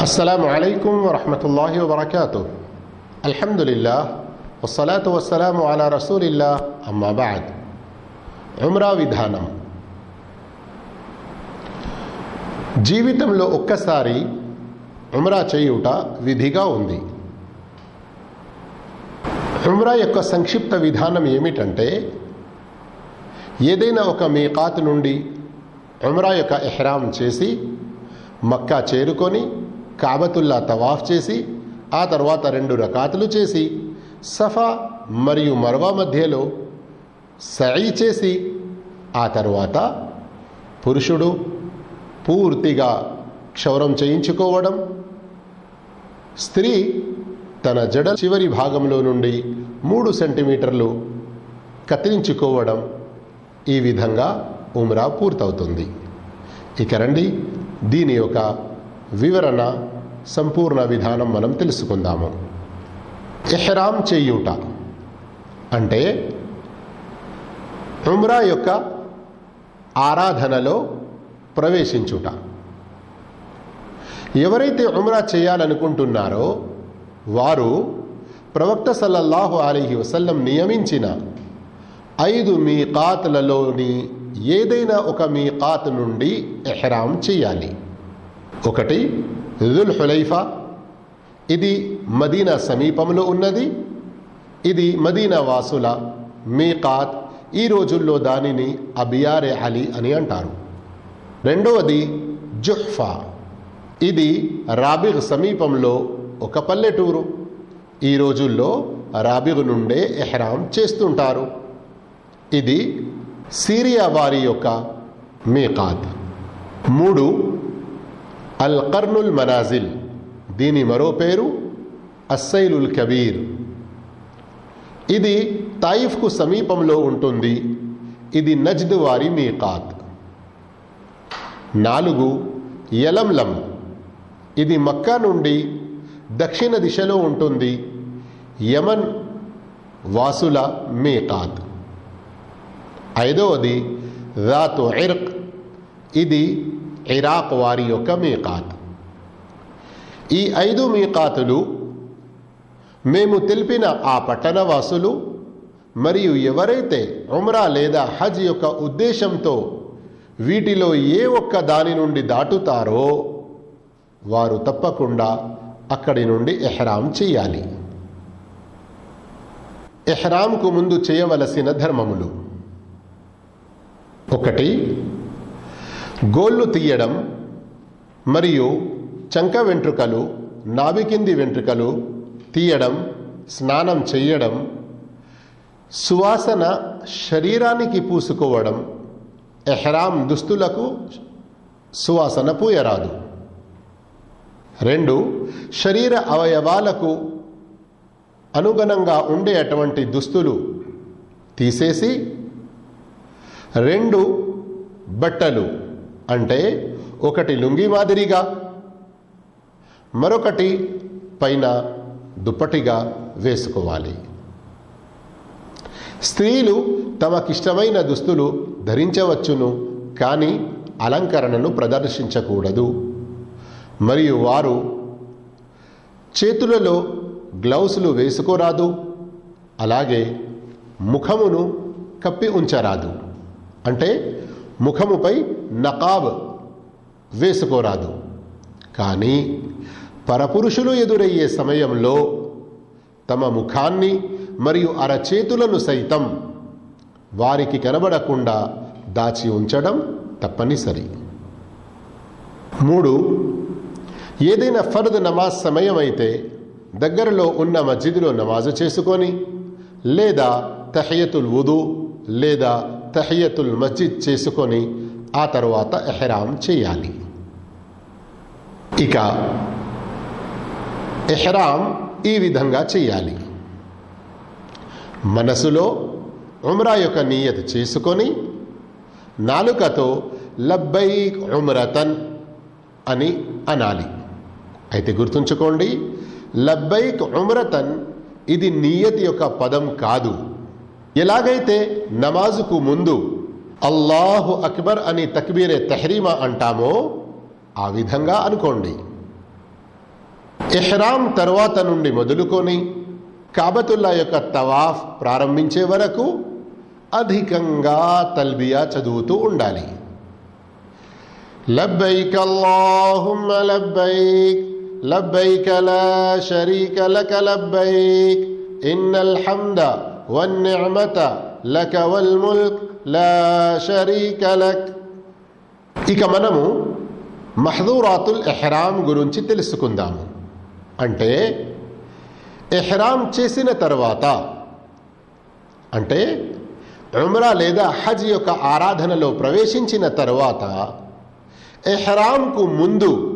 السلام عليكم ورحمة الله وبركاته الحمد لله والصلاة والسلام على رسول الله أما بعد ఉమ్రా విధానం జీవితంలో ఒక్కసారి ఉమ్రా చేయుట విధిగా ఉంది ఉమ్రా యొక్క సంక్షిప్త విధానం ఏమిటంటే ఏదైనా ఒక మీకాత్ నుండి ఉమ్రా యొక్క ఎహ్రాం చేసి మక్కా చేరుకొని కాబతుల్లా తవాఫ్ చేసి ఆ తర్వాత రెండు రకాతులు చేసి సఫా మరియు మర్వా మధ్యలో సై చేసి ఆ తర్వాత పురుషుడు పూర్తిగా క్షౌరం చేయించుకోవడం స్త్రీ తన జడ చివరి భాగంలో నుండి మూడు సెంటీమీటర్లు కత్తిరించుకోవడం ఈ విధంగా ఉమ్రా పూర్తవుతుంది. ఇక రండి దీని యొక్క వివరణ సంపూర్ణ విధానం మనం తెలుసుకుందాము. ఎహ్రామ్ చేయుట అంటే ఉమ్రా యొక్క ఆరాధనలో ప్రవేశించుట. ఎవరైతే ఉమ్రా చేయాలనుకుంటున్నారో వారు ప్రవక్త సల్లల్లాహు అలీహి వసల్లం నియమించిన ఐదు మీ మీకాత్లలోని ఏదైనా ఒక మీ కాత్ నుండి ఎహ్రాం చేయాలి. ఒకటి దుల్ హులైఫా ఇది మదీనా సమీపంలో ఉన్నది ఇది మదీనా వాసుల మీకాత్ ఈ రోజుల్లో దానిని అబియారే అలీ అని అంటారు రెండవది జుహ్ఫా ఇది రాబిగ్ సమీపంలో ఒక పల్లెటూరు ఈ రోజుల్లో రాబిగ్ నుండే ఎహ్రాం చేస్తుంటారు ఇది సిరియా వారి యొక్క మీకాత్ మూడు అల్ కర్నుల్ మనాజిల్. దీని మరో పేరు అస్సైలుల్ కబీర్. ఇది తాయిఫ్కు సమీపంలో ఉంటుంది. ఇది నజ్ద్ వారి మీకాత్. నాలుగు యలంలం. ఇది మక్కా నుండి దక్షిణ దిశలో ఉంటుంది. యమన్ వాసుల మీకాత్. ఐదవది రాతు ఇర్క్. ఇది ఇరాక్ వారి యొక్క మీకాత్. ఈ ఐదు మీకాతులు మేము తెలిపిన ఆ పట్టణవాసులు మరియు ఎవరైతే ఉమ్రా లేదా హజ్ యొక్క ఉద్దేశంతో వీటిలో ఏ ఒక్క దాని నుండి దాటుతారో వారు తప్పకుండా అక్కడి నుండి ఎహ్రాం చేయాలి. ఎహ్రాంకు ముందు చేయవలసిన ధర్మములు. ఒకటి గోళ్ళు తీయడం మరియు చంక వెంట్రుకలు నాభి కింది వెంట్రుకలు తీయడం స్నానం చేయడం సువాసన శరీరానికి పూసుకోవడం ఎహ్రాం దుస్తులకు సువాసన పూయరాదు. రెండు శరీర అవయవాలకు అనుగుణంగా ఉండే అటువంటి దుస్తులు తీసేసి రెండు బట్టలు అంటే ఒకటి లుంగి మాదిరిగా మరొకటి పైన దుప్పటిగా వేసుకోవాలి. స్త్రీలు తమకిష్టమైన దుస్తులు ధరించవచ్చును కానీ అలంకరణను ప్రదర్శించకూడదు. మరియు వారు చేతులలో గ్లౌసులు వేసుకోరాదు అలాగే ముఖమును కప్పి ఉంచరాదు. అంటే ముఖముపై నకాబ్ వేసుకోరాదు. కానీ పరపురుషులు ఎదురయ్యే సమయంలో తమ ముఖాన్ని మరియు అరచేతులను సైతం వారికి కనబడకుండా దాచి ఉంచడం తప్పనిసరి. మూడు ఏదైనా ఫర్ద్ నమాజ్ సమయం అయితే దగ్గరలో ఉన్న మస్జిద్లో నమాజు చేసుకొని లేదా తహయతుల్ ఉదు లేదా తహయతుల్ మస్జిద్ చేసుకొని ఆ తర్వాత ఎహ్రాం చేయాలి. ఇక ఎహ్రాం ఈ విధంగా చేయాలి. మనసులో ఉమ్రా యొక్క నియత చేసుకొని నాలుకతో లబ్బైక్ ఉమ్రతన్ అని అనాలి. అయితే గుర్తుంచుకోండి లబ్బైక్ ఉమ్రతన్ ఇది నియతి యొక్క పదం కాదు. ఎలాగైతే నమాజుకు ముందు అల్లాహు అక్బర్ అని తక్బీరే తహరీమా అంటామో ఆ విధంగా అనుకోండి. ఎహ్రామ్ తర్వాత నుండి మొదలుకొని కాబతుల్లా యొక్క తవాఫ్ ప్రారంభించే వరకు అధికంగా తల్బియా చదువుతూ ఉండాలి. లబ్బైక్ అల్లాహుమ్మ లబ్బైక్ లబ్బైక లా షరీక లక లబ్బైక్ ఇన్నల్ హమ్ద వన్నిఅమత లక వల్ ముల్క్ లా షరీక లక్ ఇక మనము మహదూరాతుల్ ఎహ్రాం గురించి తెలుసుకుందాము. అంటే ఎహ్రాం చేసిన తర్వాత అంటే ఉమ్రా లేదా హజ్ యొక్క ఆరాధనలో ప్రవేశించిన తర్వాత ఎహ్రాంకు ముందు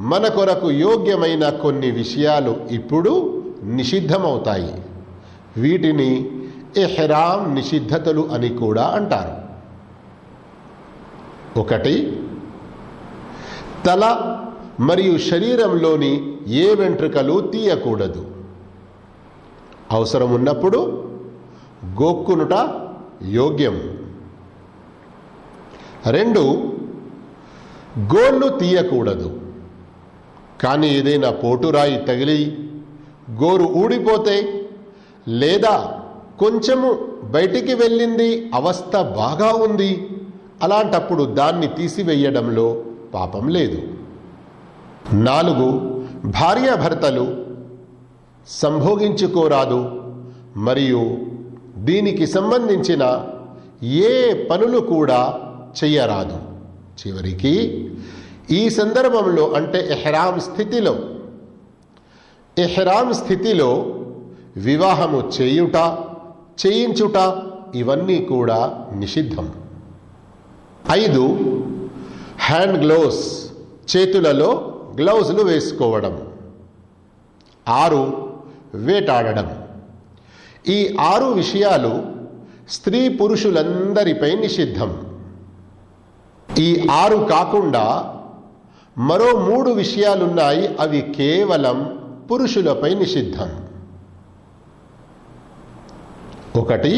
మన కొరకు యోగ్యమైన కొన్ని విషయాలు ఇప్పుడు నిషిద్ధమవుతాయి. వీటిని ఎహ్రాం నిషిద్ధతలు అని కూడా అంటారు. ఒకటి తల మరియు శరీరంలోని ఏ వెంట్రుకలు తీయకూడదు. అవసరం ఉన్నప్పుడు గోక్కునుట యోగ్యం. రెండు గోళ్ళు తీయకూడదు. కానీ ఏదైనా పోటురాయి తగిలి గోరు ఊడిపోతే లేదా కొంచెము బయటికి వెళ్ళింది అవస్థ బాగా ఉంది. అలాంటప్పుడు దాన్ని తీసివేయడంలో పాపం లేదు. నాలుగు భార్యాభర్తలు సంభోగించుకోరాదు. మరియు దీనికి సంబంధించిన ఏ పనులు కూడా చెయ్యరాదు. చివరికి ఈ సందర్భంలో అంటే ఎహ్రామ్ స్థితిలో ఎహ్రామ్ స్థితిలో వివాహము చేయుట చేయించుట ఇవన్నీ కూడా నిషిద్ధం. ఐదు హ్యాండ్ గ్లోవ్స్ చేతులలో గ్లౌజులు వేసుకోవడం. ఆరు వేటాడడం. ఈ ఆరు విషయాలు స్త్రీ పురుషులందరిపై నిషిద్ధం. ఈ ఆరు కాకుండా మరో మూడు విషయాలున్నాయి అవి కేవలం పురుషులపై నిషిద్ధం. ఒకటి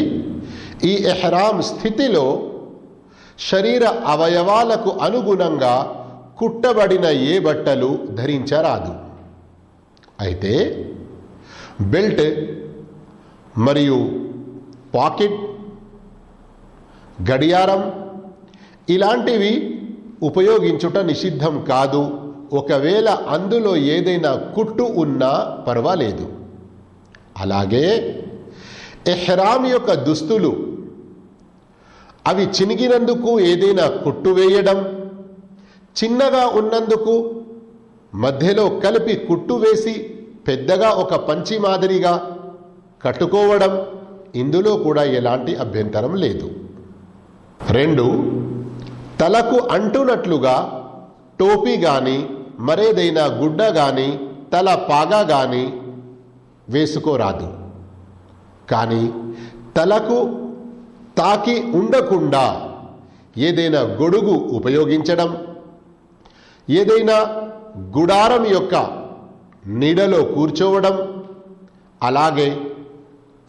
ఈ ఎహ్రాం స్థితిలో శరీర అవయవాలకు అనుగుణంగా కుట్టబడిన ఏ బట్టలు ధరించరాదు. అయితే బెల్ట్ మరియు పాకెట్ గడియారం ఇలాంటివి ఉపయోగించుట నిషిద్ధం కాదు. ఒకవేళ అందులో ఏదైనా కుట్టు ఉన్నా పర్వాలేదు. అలాగే ఎహ్రామ్ యొక్క దుస్తులు. అవి చినిగినందుకు ఏదైనా కుట్టు వేయడం చిన్నగా ఉన్నందుకు మధ్యలో కలిపి కుట్టు వేసి పెద్దగా ఒక పంచి మాదిరిగా కట్టుకోవడం ఇందులో కూడా ఎలాంటి అభ్యంతరం లేదు. రెండు తలకు అంటున్నట్లుగా టోపీ కానీ మరేదైనా గుడ్డ కానీ తల పాగా కానీ వేసుకోరాదు. కానీ తలకు తాకి ఉండకుండా ఏదైనా గొడుగు ఉపయోగించడం ఏదైనా గుడారం యొక్క నీడలో కూర్చోవడం అలాగే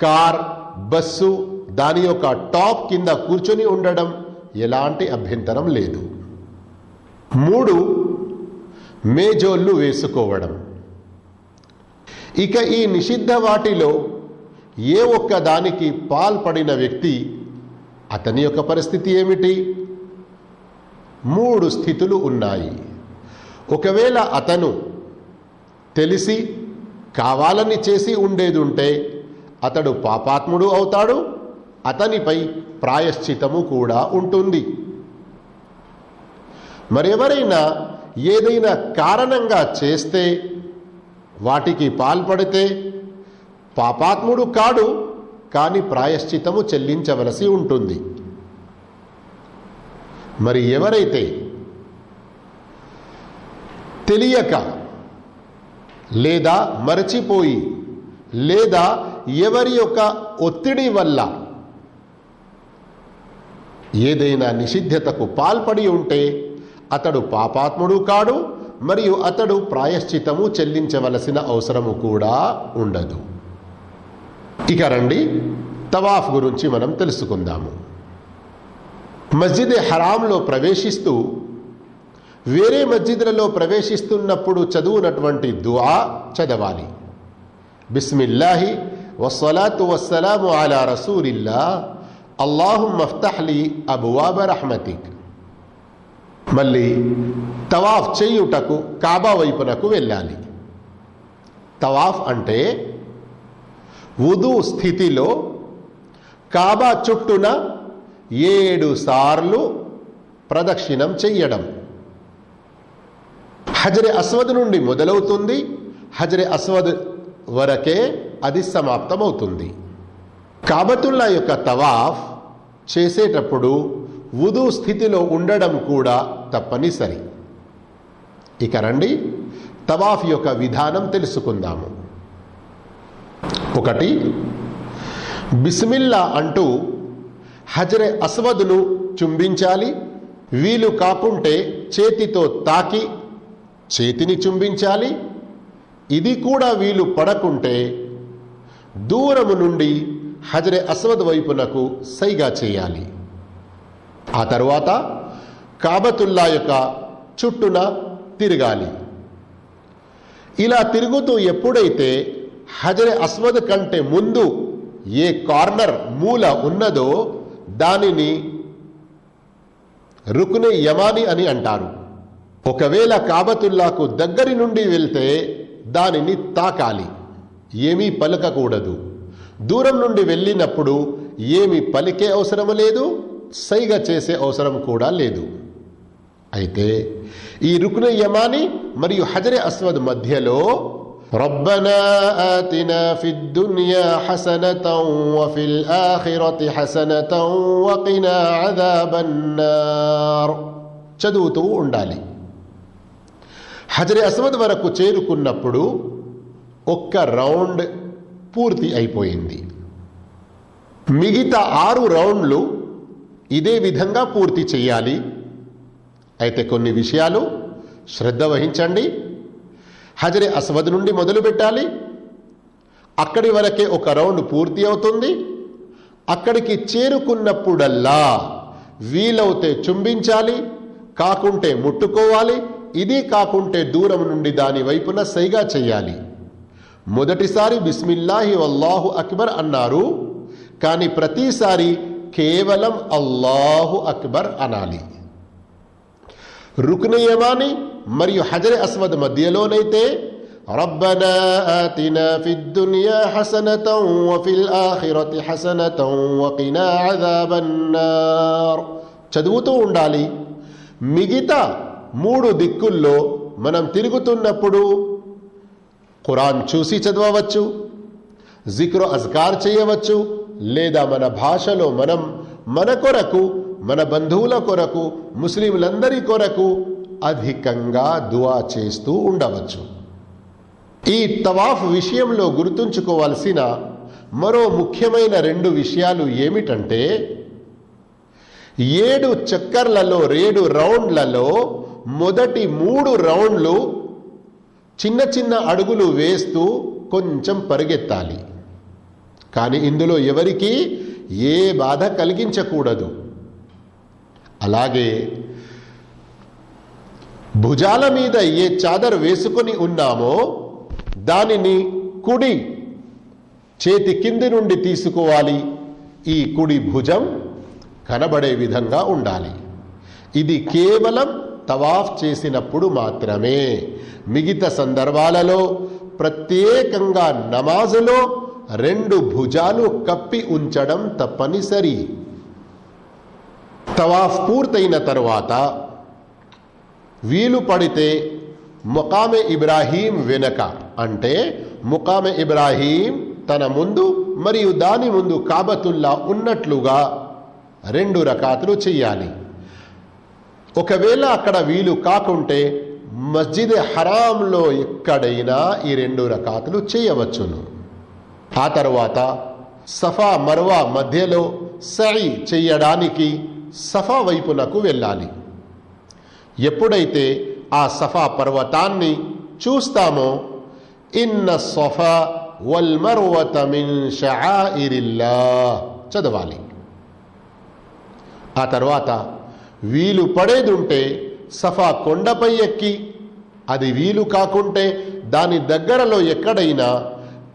కార్ బస్సు దాని యొక్క టాప్ కింద కూర్చొని ఉండడం ఎలాంటి అభ్యంతరం లేదు. మూడు మేజోళ్ళు వేసుకోవడం. ఇక ఈ నిషిద్ధ వాటిలో ఏ ఒక్క దానికి పాల్పడిన వ్యక్తి అతని యొక్క పరిస్థితి ఏమిటి? మూడు స్థితులు ఉన్నాయి. ఒకవేళ అతను తెలిసి కావాలని చేసి ఉండేది ఉంటే అతడు పాపాత్ముడు అవుతాడు అతనిపై ప్రాయశ్చితము కూడా ఉంటుంది. మరెవరైనా ఏదైనా కారణంగా చేస్తే వాటికి పాల్పడితే పాపాత్ముడు కాడు కానీ ప్రాయశ్చితము చెల్లించవలసి ఉంటుంది. మరి ఎవరైతే తెలియక లేదా మరచిపోయి లేదా ఎవరి యొక్క ఒత్తిడి వల్ల ఏదైనా నిషిద్ధతకు పాల్పడి ఉంటే అతడు పాపాత్ముడు కాడు మరియు అతడు ప్రాయశ్చితము చెల్లించవలసిన అవసరము కూడా ఉండదు. ఇక రండి తవాఫ్ గురించి మనం తెలుసుకుందాము. మస్జిద్ హరాంలో ప్రవేశిస్తూ వేరే మస్జిద్లలో ప్రవేశిస్తున్నప్పుడు చదువునటువంటి దుఆ చదవాలి. బిస్మిల్లాహి వసలాతు వసలాము అలా రసూలిల్లా అల్లాహు మఫ్తహ్లీ అబువాబ రహ్మతిక్. మళ్ళీ తవాఫ్ చేయుటకు కాబా వైపునకు వెళ్ళాలి. తవాఫ్ అంటే ఉదు స్థితిలో కాబా చుట్టూన ఏడు సార్లు ప్రదక్షిణం చెయ్యడం. హజరే అస్వద్ నుండి మొదలవుతుంది. హజరే అస్వద్ వరకే అది సమాప్తమవుతుంది. కాబతుల్లా యొక్క తవాఫ్ చేసేటప్పుడు ఉదు స్థితిలో ఉండడం కూడా తప్పనిసరి. ఇక రండి తవాఫ్ యొక్క విధానం తెలుసుకుందాము. ఒకటి బిస్మిల్లా అంటూ హజరే అస్వద్ను చుంబించాలి వీలు కాకుంటే చేతితో తాకి చేతిని చుంబించాలి ఇది కూడా వీలు పడకుంటే దూరము నుండి హజరే అస్వద్ వైపునకు సైగా చేయాలి. ఆ తరువాత కాబతుల్లా యొక్క చుట్టూన తిరగాలి. ఇలా తిరుగుతూ ఎప్పుడైతే హజరే అస్వద్ కంటే ముందు ఏ కార్నర్ మూల ఉన్నదో దానిని రుకునే యమాని అని అంటారు. ఒకవేళ కాబతుల్లాకు దగ్గరి నుండి వెళ్తే దానిని తాకాలి. ఏమీ పలకకూడదు. దూరం నుండి వెళ్ళినప్పుడు ఏమి పలికే అవసరం లేదు సైగ చేసే అవసరం కూడా లేదు. అయితే ఈ రుకున యమాని మరియు హజరే అస్వద్ మధ్యలో ربنا آتنا في الدنيا حسنة وفي الآخرة حسنة وقنا عذاب النار చదువుతూ ఉండాలి హజరే అస్వద్ వరకు చేరుకున్నప్పుడు ఒక్క రౌండ్ పూర్తి అయిపోయింది మిగతా ఆరు రౌండ్లు ఇదే విధంగా పూర్తి చేయాలి అయితే కొన్ని విషయాలు శ్రద్ధ వహించండి హజరే అస్వద్ నుండి మొదలు పెట్టాలి. అక్కడి వరకే ఒక రౌండ్ పూర్తి అవుతుంది. అక్కడికి చేరుకున్నప్పుడల్లా వీలవుతే చుంబించాలి కాకుంటే ముట్టుకోవాలి ఇది కాకుంటే దూరం నుండి దాని వైపున సైగా చెయ్యాలి మొదటిసారి బిస్మిల్లాహి అల్లాహు అక్బర్ అన్నారు కానీ ప్రతిసారి కేవలం అల్లాహు అక్బర్ అనాలి. రుక్న యమాని మరియు హజర్ అస్వద్ మధ్యలోనైతే ربنا آتنا في الدنيا حسنة وفي الآخرة حسنة وقنا عذاب النار చదువుతూ ఉండాలి మిగతా మూడు దిక్కుల్లో మనం తిరుగుతున్నప్పుడు ఖురాన్ చూసి చదవవచ్చు జిక్రో అజ్కార్ చేయవచ్చు లేదా మన భాషలో మనం మన కొరకు మన బంధువుల కొరకు ముస్లింలందరి కొరకు అధికంగా దువా చేస్తూ ఉండవచ్చు. ఈ తవాఫ్ విషయంలో గుర్తుంచుకోవాల్సిన మరో ముఖ్యమైన రెండు విషయాలు ఏమిటంటే ఏడు చక్కర్లలో ఏడు రౌండ్లలో మొదటి మూడు రౌండ్లు చిన్న చిన్న అడుగులు వేస్తూ కొంచెం పరిగెత్తాలి. కానీ ఇందులో ఎవరికి ఏ బాధ కలిగించకూడదు. అలాగే భుజాల మీద ఏ చాదర్ వేసుకొని ఉన్నామో దానిని కుడి చేతి కింది నుండి తీసుకోవాలి. ఈ కుడి భుజం కనబడే విధంగా ఉండాలి. ఇది కేవలం తవాఫ్ చేసినప్పుడు మాత్రమే. మిగతా సందర్భాలలో ప్రత్యేకంగా నమాజులో రెండు భుజాలు కప్పి ఉంచడం తప్పనిసరి. తవాఫ్ పూర్తయిన తరువాత వీలు పడితే ముకామె ఇబ్రాహీం వెనక. అంటే ముకామె ఇబ్రాహీం తన ముందు మరియు దాని ముందు కాబతుల్లా ఉన్నట్లుగా రెండు రకాతులు చెయ్యాలి. ఒకవేళ అక్కడ వీలు కాకుంటే మస్జిద్ హరాంలో ఎక్కడైనా ఈ రెండు రకాతులు చేయవచ్చును. ఆ తర్వాత సఫా మర్వా మధ్యలో సై చెయ్యడానికి సఫా వైపునకు వెళ్ళాలి. ఎప్పుడైతే ఆ సఫా పర్వతాన్ని చూస్తామో ఇన్న సఫా వల్ మర్వత మిన్ షఆయిరిల్లా చదవాలి. ఆ తర్వాత వీలు పడేదుంటే సఫా కొండపై ఎక్కి అది వీలు కాకుంటే దాని దగ్గరలో ఎక్కడైనా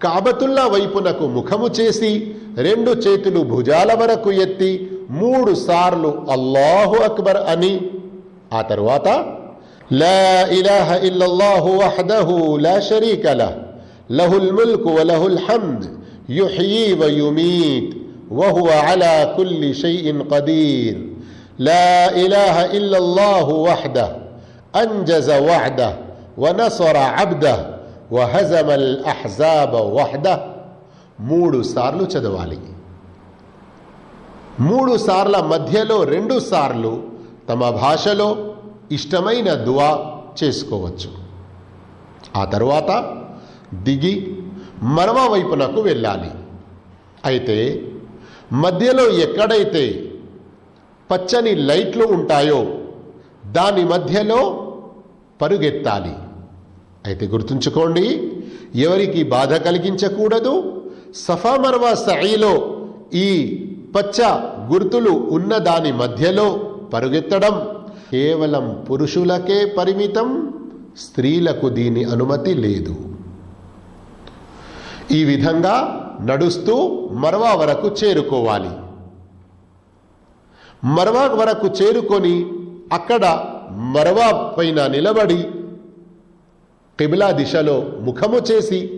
కాబతుల్లా వైపునకు ముఖము చేసి రెండు చేతులు భుజాల వరకు ఎత్తి మూడు సార్లు అల్లాహు అక్బర్ అని ఆ తరువాత లా ఇలాహ ఇల్లల్లాహు వహదహు లా షరీక లహ్ లహుల్ ముల్కు వలహుల్ హమ్ద్ యుహ్యీ వయుమీత్ وهو على كل شيء قدير لا إله إلا الله وحده أنجز وعده ونصر عبده وهزم الأحزاب وحده మూడు సార్లు చదవాలి మూడు సార్ల మధ్యలో రెండు సార్లు తమ భాషలో ఇష్టమైన దువా చేసుకోవచ్చు. ఆ తరువాత దిగి మరవ వైపునకు వెళ్ళాలి. అయితే మధ్యలో ఎక్కడైతే పచ్చని లైట్లు ఉంటాయో దాని మధ్యలో పరుగెత్తాలి. అయితే గుర్తుంచుకోండి ఎవరికి బాధ కలిగించకూడదు. సఫా మర్వా సైలో ఈ పచ్చ గుర్తులు ఉన్న దాని మధ్యలో పరుగెత్తడం. కేవలం పురుషులకే పరిమితం స్త్రీలకు దీని అనుమతి లేదు. ఈ విధంగా నడుస్తూ మరవా వరకు చేరుకోవాలి. మరవా వరకు చేరుకొని అక్కడ మరవా పైన నిలబడి కిబిలా దిశలో ముఖము చేసి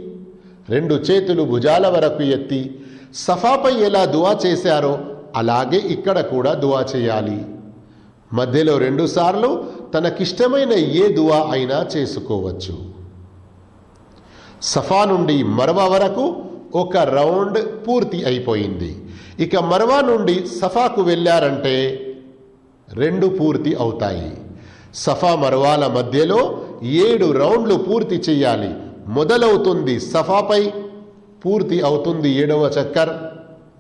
రెండు చేతులు భుజాల వరకు ఎత్తి సఫాపై ఎలా దువా చేశారో అలాగే ఇక్కడ కూడా దువా చేయాలి. మధ్యలో రెండు సార్లు తనకిష్టమైన ఏ దువా అయినా చేసుకోవచ్చు. సఫా నుండి మరవా వరకు ఒక రౌండ్ పూర్తి అయిపోయింది. ఇక మరవా నుండి సఫాకు వెళ్ళారంటే రెండు పూర్తి అవుతాయి. సఫా మరవాల మధ్యలో ఏడు రౌండ్లు పూర్తి చేయాలి. మొదలవుతుంది సఫాపై పూర్తి అవుతుంది ఏడవ చక్కర్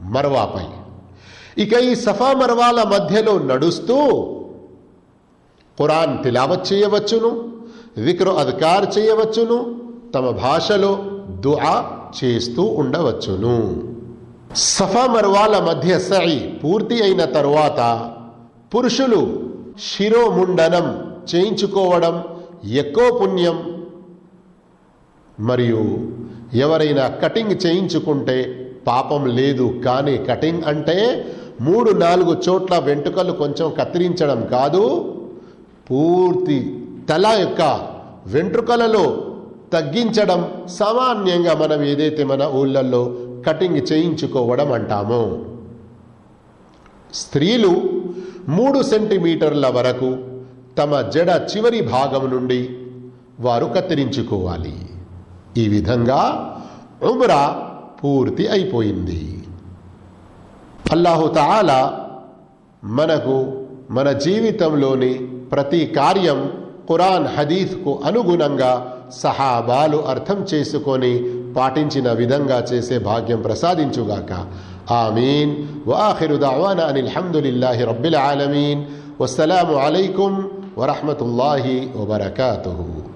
మరవాపై. ఇక ఈ సఫా మరవాల మధ్యలో నడుస్తూ ఖురాన్ తిలావత్ చేయవచ్చును విక్ర అధికార్ చేయవచ్చును తమ భాషలో దుఆ చేస్తూ ఉండవచ్చును సఫా మర్వాల మధ్య సై పూర్తి అయిన తరువాత పురుషులు శిరోముండనం చేయించుకోవడం ఎక్కువ పుణ్యం మరియు ఎవరైనా కటింగ్ చేయించుకుంటే పాపం లేదు కానీ కటింగ్ అంటే మూడు నాలుగు చోట్ల వెంట్రుకలు కొంచెం కత్తిరించడం కాదు పూర్తి తల యొక్క వెంట్రుకలలో తగ్గించడం సామాన్యంగా మనం ఏదైతే మన ఊళ్ళల్లో కటింగ్ చేయించుకోవడం అంటామో. స్త్రీలు మూడు సెంటీమీటర్ల వరకు తమ జడ చివరి భాగం నుండి వారు కత్తిరించుకోవాలి. ఈ విధంగా ఉమ్రా పూర్తి అయిపోయింది. అల్లాహుతాల మనకు మన జీవితంలోని ప్రతి కార్యం ఖురాన్ హదీఫ్కు అనుగుణంగా సహాబాలు అర్థం చేసుకొని పాటించిన విధంగా చేసే భాగ్యం ప్రసాదించుగాక. ఆమీన్. వాఖిరు అనిల్ రబ్బిల్ ఆలమీన్. వస్సలాము అలైకుం వరహమతుల్లాహి వబర్కూ